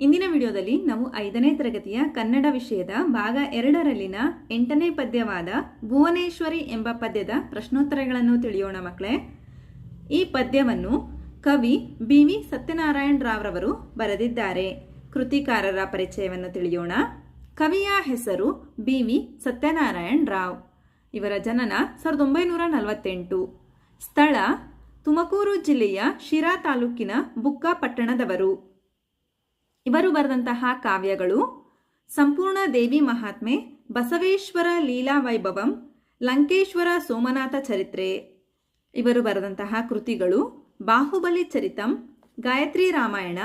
ಇಂದಿನ ವಿಡಿಯೋದಲ್ಲಿ ನಾವು ಐದನೇ ತರಗತಿಯ ಕನ್ನಡ ವಿಷಯದ ಭಾಗ ಎರಡರಲ್ಲಿನ ಎಂಟನೇ ಪದ್ಯವಾದ ಭುವನೇಶ್ವರಿ ಎಂಬ ಪದ್ಯದ ಪ್ರಶ್ನೋತ್ತರಗಳನ್ನು ತಿಳಿಯೋಣ ಮಕ್ಕಳೇ. ಈ ಪದ್ಯವನ್ನು ಕವಿ ಬಿ ವಿ ಸತ್ಯನಾರಾಯಣ್ ರಾವ್ರವರು ಬರೆದಿದ್ದಾರೆ. ಕೃತಿಕಾರರ ಪರಿಚಯವನ್ನು ತಿಳಿಯೋಣ. ಕವಿಯ ಹೆಸರು ಬಿ ವಿ ಸತ್ಯನಾರಾಯಣ ರಾವ್. ಇವರ ಜನನ ಸಾವಿರದ ಒಂಬೈನೂರ ನಲವತ್ತೆಂಟು. ಸ್ಥಳ ತುಮಕೂರು ಜಿಲ್ಲೆಯ ಶಿರಾ ತಾಲೂಕಿನ ಬುಕ್ಕಾಪಟ್ಟಣದವರು. ಇವರು ಬರೆದಂತಹ ಕಾವ್ಯಗಳು ಸಂಪೂರ್ಣ ದೇವಿ ಮಹಾತ್ಮೆ, ಬಸವೇಶ್ವರ ಲೀಲಾ ವೈಭವಂ, ಲಂಕೇಶ್ವರ ಸೋಮನಾಥ ಚರಿತ್ರೆ. ಇವರು ಬರೆದಂತಹ ಕೃತಿಗಳು ಬಾಹುಬಲಿ ಚರಿತಂ, ಗಾಯತ್ರಿ ರಾಮಾಯಣ,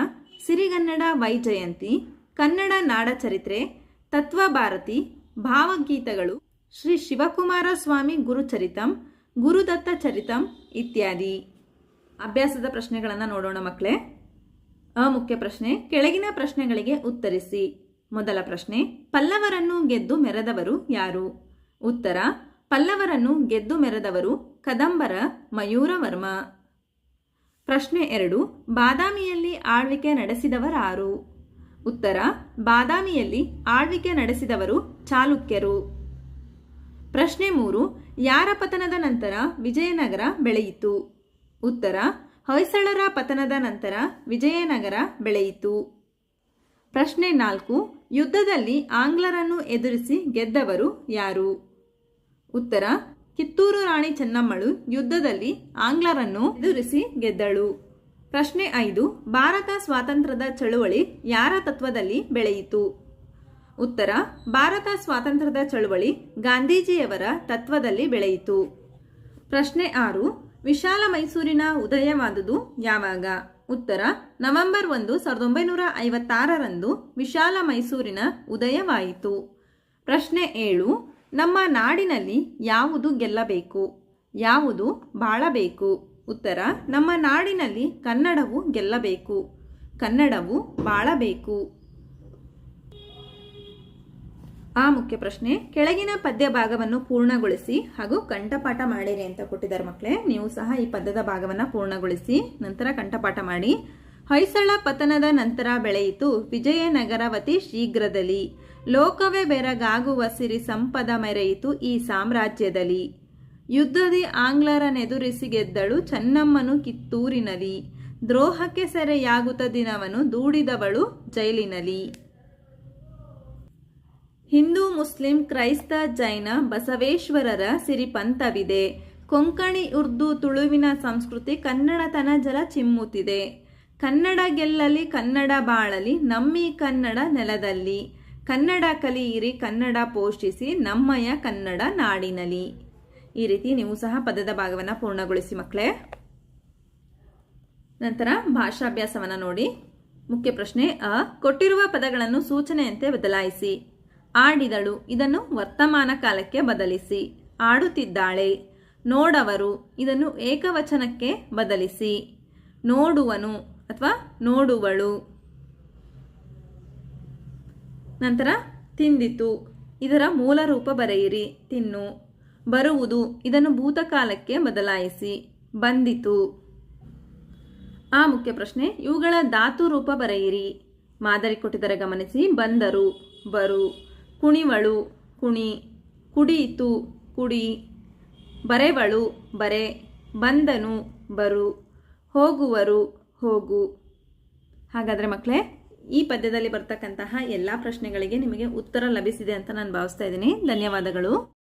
ಸಿರಿಗನ್ನಡ ವೈಜಯಂತಿ, ಕನ್ನಡ ನಾಡ ಚರಿತ್ರೆ, ತತ್ವಭಾರತಿ, ಭಾವಗೀತಗಳು, ಶ್ರೀ ಶಿವಕುಮಾರ ಸ್ವಾಮಿ ಗುರುಚರಿತಂ ಗುರುದತ್ತ ಚರಿತಂ ಇತ್ಯಾದಿ. ಅಭ್ಯಾಸದ ಪ್ರಶ್ನೆಗಳನ್ನು ನೋಡೋಣ ಮಕ್ಕಳೇ ಅ ಮುಖ್ಯ ಪ್ರಶ್ನೆ, ಕೆಳಗಿನ ಪ್ರಶ್ನೆಗಳಿಗೆ ಉತ್ತರಿಸಿ. ಮೊದಲ ಪ್ರಶ್ನೆ, ಪಲ್ಲವರನ್ನು ಗೆದ್ದು ಮೆರೆದವರು ಯಾರು? ಉತ್ತರ, ಪಲ್ಲವರನ್ನು ಗೆದ್ದು ಮೆರೆದವರು ಕದಂಬರ, ಮಯೂರವರ್ಮ. ಪ್ರಶ್ನೆ ಎರಡು, ಬಾದಾಮಿಯಲ್ಲಿ ಆಳ್ವಿಕೆ ನಡೆಸಿದವರಾರು? ಉತ್ತರ, ಬಾದಾಮಿಯಲ್ಲಿ ಆಳ್ವಿಕೆ ನಡೆಸಿದವರು ಚಾಲುಕ್ಯರು. ಪ್ರಶ್ನೆ ಮೂರು, ಯಾರ ಪತನದ ನಂತರ ವಿಜಯನಗರ ಬೆಳೆಯಿತು? ಉತ್ತರ ಹೊಯ್ಸಳರ ಪತನದ ನಂತರ ವಿಜಯನಗರ ಬೆಳೆಯಿತು. ಪ್ರಶ್ನೆ ನಾಲ್ಕು, ಯುದ್ಧದಲ್ಲಿ ಆಂಗ್ಲರನ್ನು ಎದುರಿಸಿ ಗೆದ್ದವರು ಯಾರು? ಉತ್ತರ, ಕಿತ್ತೂರು ರಾಣಿ ಚೆನ್ನಮ್ಮಳು ಯುದ್ಧದಲ್ಲಿ ಆಂಗ್ಲರನ್ನು ಎದುರಿಸಿ ಗೆದ್ದಳು. ಪ್ರಶ್ನೆ ಐದು, ಭಾರತ ಸ್ವಾತಂತ್ರ್ಯದ ಚಳುವಳಿ ಯಾರ ತತ್ವದಲ್ಲಿ ಬೆಳೆಯಿತು? ಉತ್ತರ, ಭಾರತ ಸ್ವಾತಂತ್ರ್ಯದ ಚಳುವಳಿ ಗಾಂಧೀಜಿಯವರ ತತ್ವದಲ್ಲಿ ಬೆಳೆಯಿತು. ಪ್ರಶ್ನೆ ಆರು ವಿಶಾಲ ಮೈಸೂರಿನ ಉದಯವಾದುದು ಯಾವಾಗ? ಉತ್ತರ, ನವೆಂಬರ್ ಒಂದು, ಸಾವಿರದ ಒಂಬೈನೂರ ಐವತ್ತಾರರಂದು ವಿಶಾಲ ಮೈಸೂರಿನ ಉದಯವಾಯಿತು. ಪ್ರಶ್ನೆ ಏಳು, ನಮ್ಮ ನಾಡಿನಲ್ಲಿ ಯಾವುದು ಗೆಲ್ಲಬೇಕು? ಯಾವುದು ಬಾಳಬೇಕು? ಉತ್ತರ, ನಮ್ಮ ನಾಡಿನಲ್ಲಿ ಕನ್ನಡವು ಗೆಲ್ಲಬೇಕು. ಕನ್ನಡವು ಬಾಳಬೇಕು. ಆ ಮುಖ್ಯ ಪ್ರಶ್ನೆ, ಕೆಳಗಿನ ಪದ್ಯ ಭಾಗವನ್ನು ಪೂರ್ಣಗೊಳಿಸಿ ಹಾಗೂ ಕಂಠಪಾಠ ಮಾಡಿರಿ ಅಂತ ಕೊಟ್ಟಿದ್ದಾರೆ ಮಕ್ಕಳೇ. ನೀವು ಸಹ ಈ ಪದ್ಯದ ಭಾಗವನ್ನು ಪೂರ್ಣಗೊಳಿಸಿ, ನಂತರ ಕಂಠಪಾಠ ಮಾಡಿ. ಹೊಯ್ಸಳ ಪತನದ ನಂತರ ಬೆಳೆಯಿತು ವಿಜಯನಗರವತಿ ಶೀಘ್ರದಲ್ಲಿ. ಲೋಕವೇ ಬೆರಗಾಗುವ ಸಿರಿ ಸಂಪದ ಮೆರೆಯಿತು ಈ ಸಾಮ್ರಾಜ್ಯದಲ್ಲಿ. ಯುದ್ಧದಿ ಆಂಗ್ಲರ ನೆದುರಿಸಿ ಗೆದ್ದಳು ಚನ್ನಮ್ಮನು ಕಿತ್ತೂರಿನಲ್ಲಿ. ದ್ರೋಹಕ್ಕೆ ಸೆರೆಯಾಗುತ್ತ ದಿನವನು ದೂಡಿದವಳು ಜೈಲಿನಲ್ಲಿ. ಹಿಂದೂ ಮುಸ್ಲಿಂ ಕ್ರೈಸ್ತ ಜೈನ ಬಸವೇಶ್ವರರ ಸಿರಿಪಂಥವಿದೆ. ಕೊಂಕಣಿ, ಉರ್ದು, ತುಳುವಿನ ಸಂಸ್ಕೃತಿ ಕನ್ನಡತನ ಜಲ ಚಿಮ್ಮುತ್ತಿದೆ. ಕನ್ನಡ ಗೆಲ್ಲಲಿ, ಕನ್ನಡ ಬಾಳಲಿ, ನಮ್ಮಿ ಕನ್ನಡ ನೆಲದಲ್ಲಿ. ಕನ್ನಡ ಕಲಿಯಿರಿ ಕನ್ನಡ ಪೋಷಿಸಿ ನಮ್ಮಯ ಕನ್ನಡ ನಾಡಿನಲಿ. ಈ ರೀತಿ ನೀವು ಸಹ ಪದದ ಭಾಗವನ್ನು ಪೂರ್ಣಗೊಳಿಸಿ ಮಕ್ಕಳೇ. ನಂತರ ಭಾಷಾಭ್ಯಾಸವನ್ನು ನೋಡಿ. ಮುಖ್ಯ ಪ್ರಶ್ನೆ, ಅ, ಕೊಟ್ಟಿರುವ ಪದಗಳನ್ನು ಸೂಚನೆಯಂತೆ ಬದಲಾಯಿಸಿ. ಆಡಿದಳು. ಇದನ್ನು ವರ್ತಮಾನ ಕಾಲಕ್ಕೆ ಬದಲಿಸಿ. ಆಡುತ್ತಿದ್ದಾಳೆ. ನೋಡವರು ಇದನ್ನು ಏಕವಚನಕ್ಕೆ ಬದಲಿಸಿ. ನೋಡುವನು ಅಥವಾ ನೋಡುವಳು. ನಂತರ ತಿಂದಿತು. ಇದರ ಮೂಲ ರೂಪ ಬರೆಯಿರಿ. ತಿನ್ನು. ಬರುವುದು ಇದನ್ನು ಭೂತಕಾಲಕ್ಕೆ ಬದಲಾಯಿಸಿ. ಬಂದಿತು. ಆ ಮುಖ್ಯ ಪ್ರಶ್ನೆ, ಇವುಗಳ ಧಾತು ರೂಪ ಬರೆಯಿರಿ. ಮಾದರಿ ಕೊಟ್ಟಿದರೆ ಗಮನಿಸಿ, ಬಂದರು. ಬರು. ಕುಣಿವಳು, ಕುಣಿ, ಕುಡಿಯಿತು, ಕುಡಿ. ಬರೆವಳು, ಬರೆ. ಬಂದನು, ಬರು. ಹೋಗುವರು, ಹೋಗು. ಹಾಗಾದರೆ ಮಕ್ಕಳೇ ಈ ಪದ್ಯದಲ್ಲಿ ಬರ್ತಕ್ಕಂತಹ ಎಲ್ಲ ಪ್ರಶ್ನೆಗಳಿಗೆ ನಿಮಗೆ ಉತ್ತರ ಲಭಿಸಿದೆ ಅಂತ ನಾನು ಭಾವಿಸ್ತಾ ಇದ್ದೀನಿ. ಧನ್ಯವಾದಗಳು.